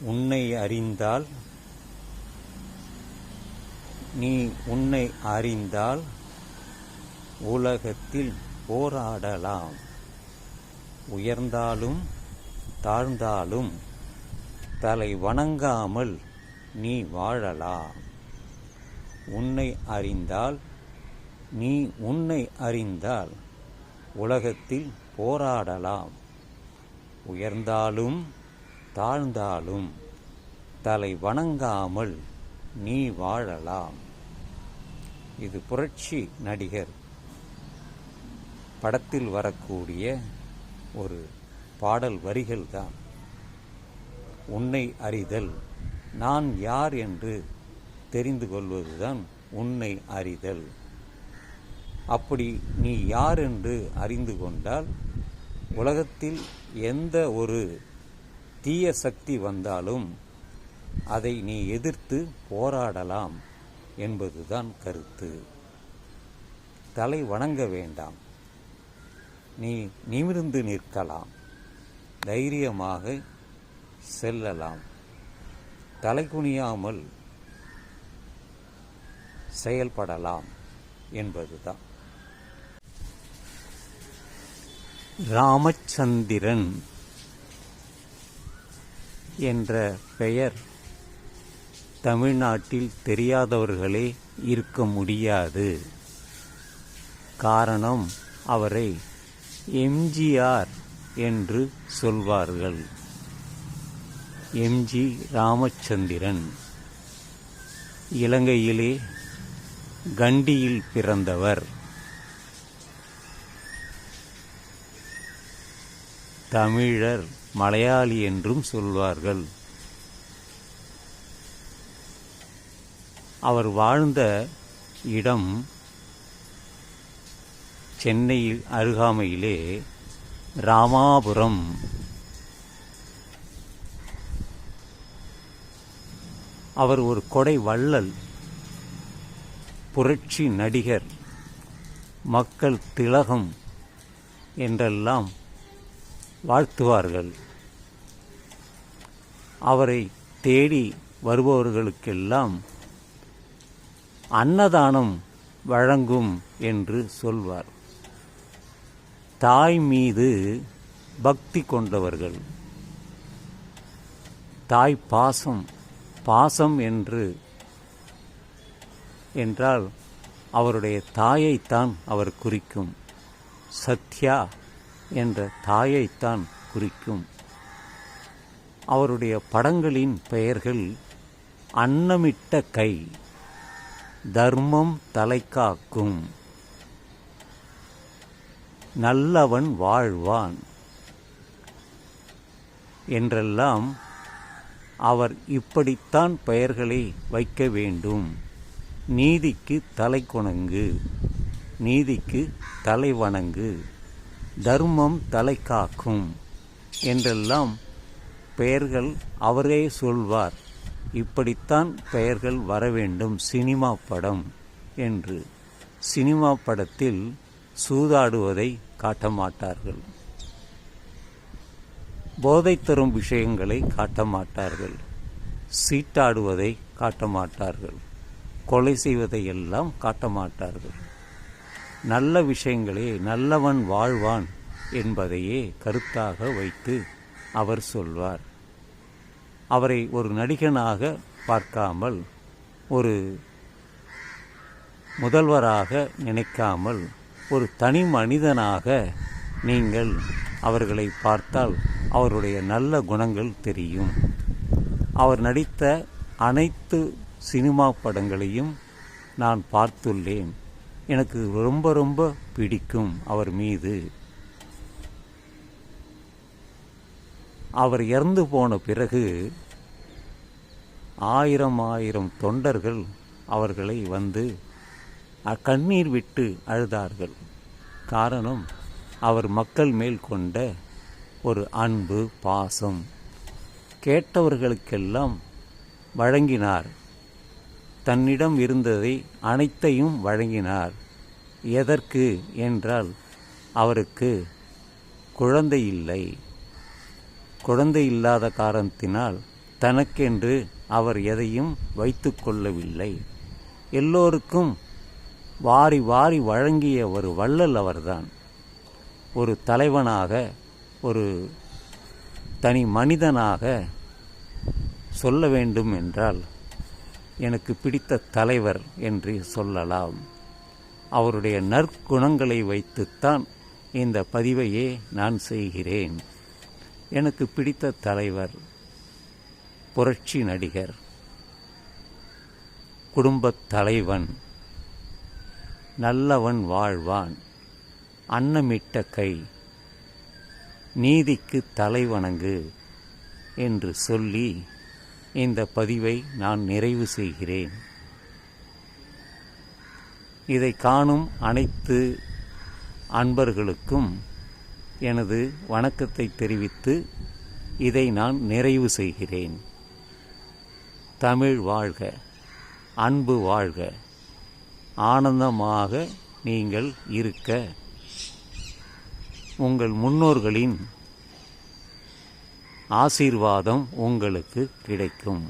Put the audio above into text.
உன்னை அறிந்தால் நீ உன்னை அறிந்தால் உலகத்தில் போராடலாம். உயர்ந்தாலும் தாழ்ந்தாலும் தலை வணங்காமல் நீ வாழலாம். உன்னை அறிந்தால் நீ உன்னை அறிந்தால் உலகத்தில் போராடலாம். உயர்ந்தாலும் தாழ்ந்தாலும் தலை வணங்காமல் நீ வாழலாம். இது புரட்சி நடிகர் படத்தில் வரக்கூடிய ஒரு பாடல் வரிகள் தான் உன்னை அறிதல். நான் யார் என்று தெரிந்து கொள்வதுதான் உன்னை அறிதல். அப்படி நீ யார் என்று அறிந்து கொண்டால் உலகத்தில் எந்த ஒரு தீய சக்தி வந்தாலும் அதை நீ எதிர்த்து போராடலாம் என்பதுதான் கருத்து. தலை வணங்க வேண்டாம். நீ நிமிர்ந்து நிற்கலாம். தைரியமாக செல்லலாம். தலை குனியாமல் செயல்படலாம் என்பதுதான். ராமச்சந்திரன் என்ற பெயர் தமிழ்நாட்டில் தெரியாதவர்களே இருக்க முடியாது. காரணம் அவரை எம்ஜிஆர் என்று சொல்வார்கள். எம்ஜி ராமச்சந்திரன். இலங்கையிலே கண்டியில் பிறந்தவர். தமிழர் மலையாளி என்றும் சொல்வார்கள். அவர் வாழ்ந்த இடம் சென்னையில் அருகாமையிலே ராமாபுரம். அவர் ஒரு கொடை வள்ளல் புரட்சி நடிகர் மக்கள் திலகம் என்றெல்லாம் வாழ்த்துவார்கள். அவரை தேடி வருபவர்களுக்கெல்லாம் அன்னதானம் வழங்கும் என்று சொல்வார். தாய் மீது பக்தி கொண்டவர்கள். தாய் பாசம் பாசம் என்று என்றால் அவருடைய தாயைத்தான் அவர் குறிக்கும். சத்யா என்ற தாயைத்தான் குறிக்கும். அவருடைய படங்களின் பெயர்கள் அன்னமிட்ட கை தர்மம் தலைக்காக்கும் நல்லவன் வாழ்வான் என்றெல்லாம் அவர் இப்படித்தான் பெயர்களை வைக்க வேண்டும். நீதிக்கு தலை கொணங்கு நீதிக்கு தலைவணங்கு தர்மம் தலை காக்கும். என்றெல்லாம் பெயர்கள் அவரே சொல்வார். இப்படித்தான் பெயர்கள் வர வேண்டும். சினிமா படம் என்று. சினிமா படத்தில் சூதாடுவதை காட்ட மாட்டார்கள். போதை தரும் விஷயங்களை காட்ட மாட்டார்கள். சீட்டாடுவதை காட்ட மாட்டார்கள். கொலை செய்வதை எல்லாம் காட்ட மாட்டார்கள். நல்ல விஷயங்களே நல்லவன் வாழ்வான் என்பதையே கருத்தாக வைத்து அவர் சொல்வார். அவரை ஒரு நடிகனாக பார்க்காமல் ஒரு முதல்வராக நினைக்காமல் ஒரு தனி மனிதனாக நீங்கள் அவர்களை பார்த்தால் அவருடைய நல்ல குணங்கள் தெரியும். அவர் நடித்த அனைத்து சினிமா படங்களையும் நான் பார்த்துள்ளேன். எனக்கு ரொம்ப ரொம்ப பிடிக்கும் அவர் மீது. அவர் இறந்து போன பிறகு ஆயிரம் ஆயிரம் தொண்டர்கள் அவர்களை வந்து கண்ணீர் விட்டு அழுதார்கள். காரணம் அவர் மக்கள் மேல் கொண்ட ஒரு அன்பு பாசம். கேட்டவர்களுக்கெல்லாம் வழங்கினார். தன்னிடம் இருந்ததை அனைத்தையும் வழங்கினார். எதற்கு என்றால் அவருக்கு குழந்தை இல்லை குழந்தை இல்லாத காரணத்தினால் தனக்கென்று அவர் எதையும் வைத்து கொள்ளவில்லை. எல்லோருக்கும் வாரி வாரி வழங்கிய ஒரு வள்ளல் அவர்தான். ஒரு தலைவனாக ஒரு தனி மனிதனாக சொல்ல வேண்டும் என்றால் எனக்கு பிடித்த தலைவர் என்று சொல்லலாம். அவருடைய நற்குணங்களை வைத்துத்தான் இந்த பதிவையே நான் செய்கிறேன். எனக்கு பிடித்த தலைவர் புரட்சி நடிகர் குடும்பத் தலைவன் நல்லவன் வாழ்வான் அன்னமிட்ட கை நீதிக்கு தலைவணங்கு என்று சொல்லி இந்த பதிவை நான் நிறைவு செய்கிறேன். இதை காணும் அனைத்து அன்பர்களுக்கும் எனது வணக்கத்தை தெரிவித்து இதை நான் நிறைவு செய்கிறேன். தமிழ் வாழ்க அன்பு வாழ்க ஆனந்தமாக நீங்கள் இருக்க. உங்கள் முன்னோர்களின் ஆசீர்வாதம் உங்களுக்கு கிடைக்கும்.